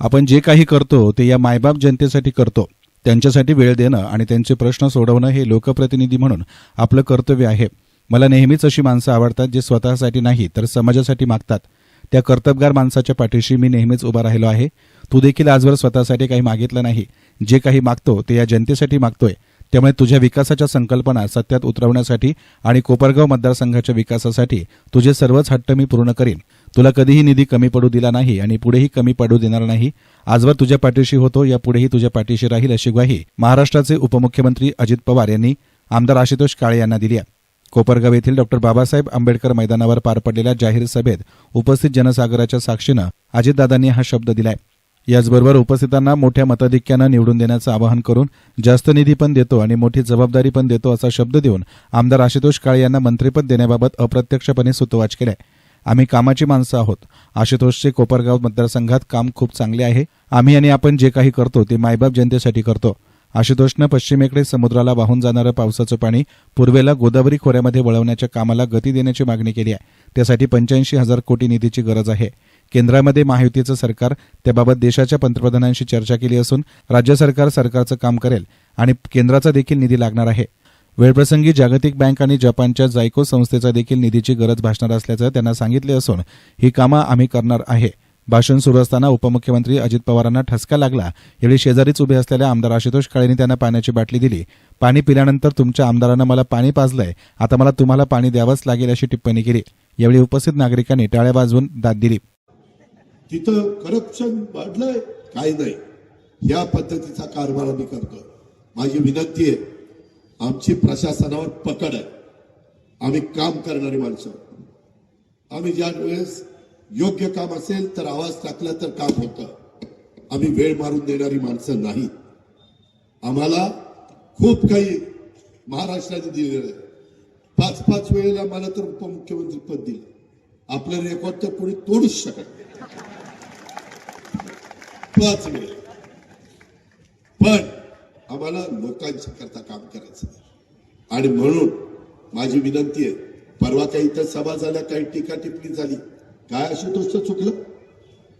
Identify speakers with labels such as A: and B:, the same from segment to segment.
A: आपण जे काही करतो ते या मायबाप जनतेसाठी करतो. त्यांच्यासाठी वेळ देणं आणि त्यांचे प्रश्न सोडवणं हे लोकप्रतिनिधी म्हणून आपलं कर्तव्य आहे. मला नेहमीच अशी माणसं आवडतात जे स्वतःसाठी नाही तर समाजासाठी मागतात. त्या कर्तबगार माणसाच्या पाठीशी मी नेहमीच उभा राहिलो आहे. तू देखील आजवर स्वतःसाठी काही मागितलं नाही. जे काही मागतो ते या जनतेसाठी मागतोय. त्यामुळे तुझ्या विकासाच्या संकल्पना सत्यात उतरवण्यासाठी आणि कोपरगाव मतदारसंघाच्या विकासासाठी तुझे सर्वच हट्ट मी पूर्ण करीन. तुला कधीही निधी कमी पडू दिला नाही आणि पुढेही कमी पडू देणार नाही. आजवर तुझ्या पाठीशी होतो या पुढेही तुझ्या पाठीशी राहील अशी ग्वाही महाराष्ट्राचे उपमुख्यमंत्री अजित पवार यांनी आमदार आशुतोष काळे यांना दिली आहे. कोपरगाव येथील डॉक्टर बाबासाहेब आंबेडकर मैदानावर पार पडलेल्या जाहीर सभेत उपस्थित जनसागराच्या साक्षीनं अजितदादांनी हा शब्द दिलाय. याचबरोबर उपस्थितांना मोठ्या मताधिक्यानं निवडून देण्याचं आवाहन करून जास्त निधी पण देतो आणि मोठी जबाबदारी पण देतो असा शब्द देऊन आमदार आशुतोष काळे यांना मंत्रिपद देण्याबाबत अप्रत्यक्षपणे सुतोवाच केलाय. आम्ही कामाची माणसं आहोत. आशुतोषचे कोपरगाव मतदारसंघात काम खूप चांगले आहे. आम्ही आणि आपण जे काही करतो ते मायबाप जनतेसाठी करतो. आशुतोषनं पश्चिमेकडे समुद्राला वाहून जाणारं पावसाचं पाणी पूर्वेला गोदावरी खोऱ्यामध्ये वळवण्याच्या कामाला गती देण्याची मागणी केली आहे. त्यासाठी पंच्याऐंशी हजार कोटी निधीची गरज आहे. केंद्रामध्ये महायुतीचं सरकार त्याबाबत देशाच्या पंतप्रधानांशी चर्चा केली असून राज्य सरकार सरकारचं काम करेल आणि केंद्राचा देखील निधी लागणार आहे. वेळप्रसंगी जागतिक बँक आणि जपानच्या जायको संस्थेचा देखील निधीची गरज भासणार असल्याचं त्यांना सांगितले असून ही कामं आम्ही करणार आहे. भाषण सुरू असताना उपमुख्यमंत्री अजित पवारांना ठसका लागला. यावेळी शेजारीच उभे असलेल्या आमदार आशुतोष काळेंनी त्यांना पाण्याची बाटली दिली. पाणी पिल्यानंतर तुमच्या आमदारानं मला पाणी पाजलंय. आता मला तुम्हाला पाणी द्यावंच लागेल अशी टिप्पणी केली. यावेळी उपस्थित नागरिकांनी टाळ्या वाजवून दाद दिली.
B: तिथं करप्शन वाढलंय? काय नाही. या पद्धतीचा कारभार आम्ही करतो माझी विनंती आहे आमची प्रशासनावर पकड आहे. आम्ही काम करणारी माणसं. आम्ही ज्या वेळेस योग्य काम असेल तर आवाज टाकला तर काम होतं. आम्ही वेळ मारून देणारी माणसं नाही. आम्हाला खूप काही महाराष्ट्राने दिलेलं आहे. पाच पाच वेळेला मला तर उपमुख्यमंत्री पद दिलं. आपलं रेकॉर्ड तर कोणी तोडूच शकत नाही. पाच वेळ पण आम्हाला लोकांच्या करता काम करायचं आणि म्हणून माझी विनंती आहे परवा काही इथं सभा झाल्या काही टीका टिप्पणी झाली. काय आशुतोषचं चुकलं?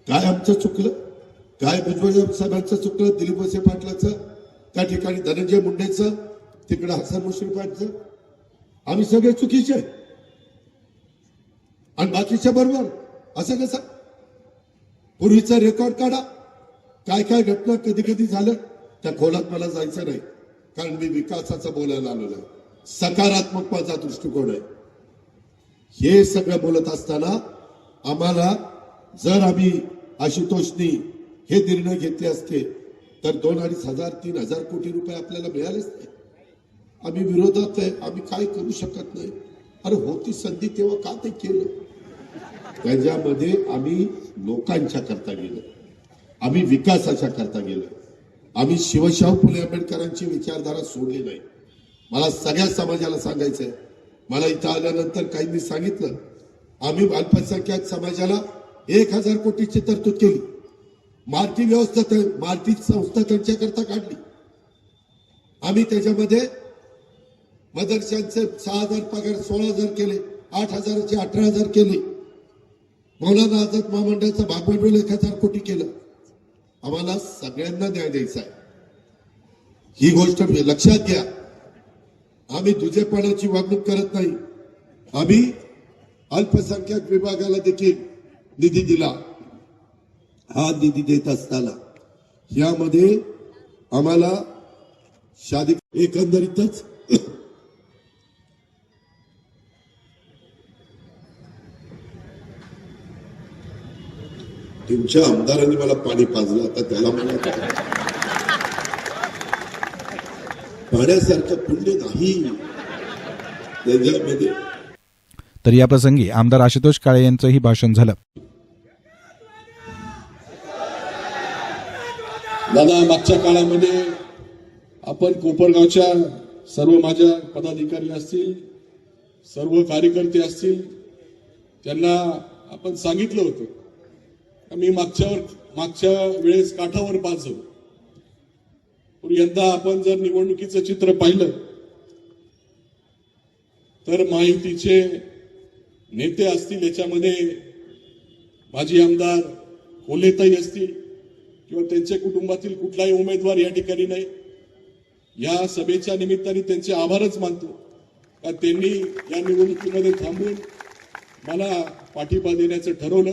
B: काय आमचं चुकलं? काय भुजबळ साहेबांचं चुकलं? दिलीप वसे पाटलाचं? त्या ठिकाणी धनंजय मुंडेचं? तिकडं हसन मुश्रीफांचं आम्ही सगळे चुकीचे आणि बाकीच्या बरोबर असं कसं? पूर्वीचा रेकॉर्ड काढा. काय काय घटना कधी कधी झालं? त्या खोलात मला जायचं नाही. कारण मी विकासाचं बोलायला आलेलो आहे. सकारात्मक माझा दृष्टिकोन आहे. हे सगळं बोलत असताना आम्हाला जर आम्ही आशुतोषनी हे निर्णय घेतले असते तर दोन अडीच हजार तीन हजार कोटी रुपये आपल्याला मिळालेच नाही. आम्ही विरोधात आहे. आम्ही काय करू शकत नाही. अरे होती संधी तेव्हा का ते केलं? त्याच्यामध्ये आम्ही लोकांच्या करता गेलो. आम्ही विकासाच्या करता गेलो. आम्ही शिवशाहू फुले आंबेडकरांची विचारधारा सोडली नाही. मला सगळ्या समाजाला सांगायचंय. मला इथं आल्यानंतर काहींनी सांगितलं आम्ही अल्पसंख्याक समाजाला एक हजार कोटीची तरतूद केली. मार्टी व्यवस्था मार्टी संस्था त्यांच्याकरता काढली. आम्ही त्याच्यामध्ये मदरशांचे सहा हजार पगार सोळा हजार केले आठ हजाराचे अठरा हजार केले. मौलाना आझाद महामंडळाचं भागभांडवल एक हजार कोटी केलं. आम्हाला सगळ्यांना न्याय द्यायचा आहे. ही गोष्ट लक्षात घ्या. आम्ही दुजेपणाची वागणूक करत नाही. आम्ही अल्पसंख्याक विभागाला देखील निधी दिला. हा निधी देत असताना यामध्ये आम्हाला शादी एकंदरीतच तुमच्या आमदारांनी मला पाणी पाजलं आता त्याला मला पाण्यासारखं पुण्य नाही. त्याच्यामध्ये
A: तर याप्रसंगी आमदार आशुतोष काळे यांचंही भाषण झालं.
C: दादा मागच्या काळामध्ये आपण कोपरगावच्या सर्व माझ्या पदाधिकारी असतील सर्व कार्यकर्ते असतील त्यांना आपण सांगितलं होतं मी मागच्यावर मागच्या वेळेस काठावर पाचव पण यंदा आपण जर निवडणुकीचं चित्र पाहिलं तर माहितीचे नेते असतील याच्यामध्ये माजी आमदार कोलेताई असतील किंवा त्यांच्या कुटुंबातील कुठलाही उमेदवार या ठिकाणी नाही. या सभेच्या निमित्ताने त्यांचे आभारच मानतो. का त्यांनी या निवडणुकीमध्ये थांबून मला पाठिंबा देण्याचं ठरवलं.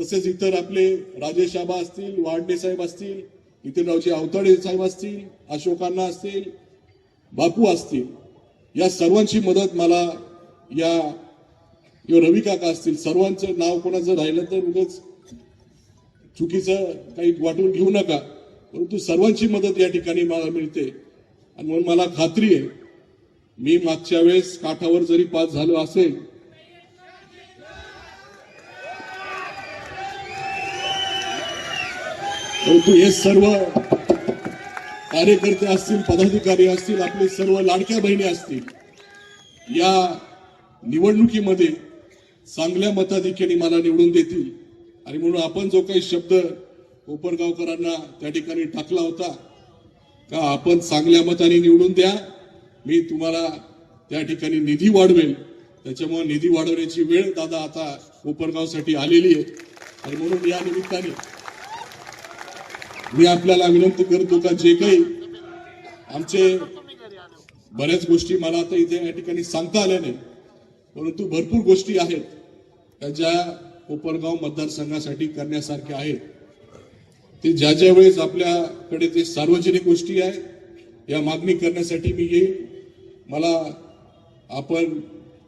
C: तसेच इतर आपले राजेश आबा असतील वाडणे साहेब असतील नितीनरावजी अवतडे साहेब असतील अशोकांना असतील बापू असतील या सर्वांची मदत मला या किंवा रवी काका असतील सर्वांचं नाव कोणाचं राहिलं तर उगाच चुकीचं काही वाटून घेऊ नका. परंतु सर्वांची मदत या ठिकाणी मला मिळते. आणि म्हणून मला खात्री आहे मी मागच्या वेळेस काठावर जरी पास झालो असेल परंतु हे सर्व कार्यकर्ते असतील पदाधिकारी असतील आपले सर्व लाडक्या बहिणी असतील या निवडणुकीमध्ये चांगल्या मताधिक्याने मला निवडून देतील. आणि म्हणून आपण जो काही शब्द कोपरगावकरांना त्या ठिकाणी टाकला होता का आपण चांगल्या मताने निवडून द्या मी तुम्हाला त्या ठिकाणी निधी वाढवेल. त्याच्यामुळे निधी वाढवण्याची वेळ दादा आता कोपरगावसाठी आलेली आहे. आणि म्हणून या निमित्ताने मी आपल्याला विनंती करतो का जे काही आमचे बऱ्याच गोष्टी मला आता इथे या ठिकाणी सांगता आल्या नाही परंतु भरपूर गोष्टी आहेत त्या ज्या कोपरगाव मतदारसंघासाठी करण्यासारख्या आहेत. ते ज्या ज्या वेळेस आपल्याकडे ते सार्वजनिक गोष्टी आहे या मागणी करण्यासाठी मी येईल मला आपण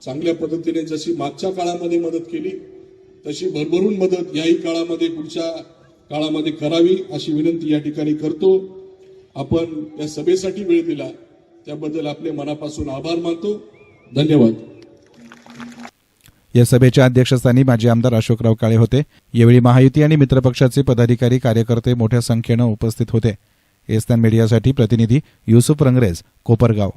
C: चांगल्या पद्धतीने जशी मागच्या काळामध्ये मदत केली तशी भरभरून मदत याही काळामध्ये पुढच्या काळामध्ये करावी अशी विनंती या ठिकाणी करतो. आपण या सभेसाठी वेळ दिला. त्याबद्दल आपले मनापासून आभार मानतो. धन्यवाद.
A: या सभेच्या अध्यक्षस्थानी माजी आमदार अशोकराव काळे होते. यावेळी महायुती आणि मित्रपक्षाचे पदाधिकारी कार्यकर्ते मोठ्या संख्येनं उपस्थित होते. एस्तान मीडियासाठी प्रतिनिधी युसुफ रंगरेज कोपरगाव.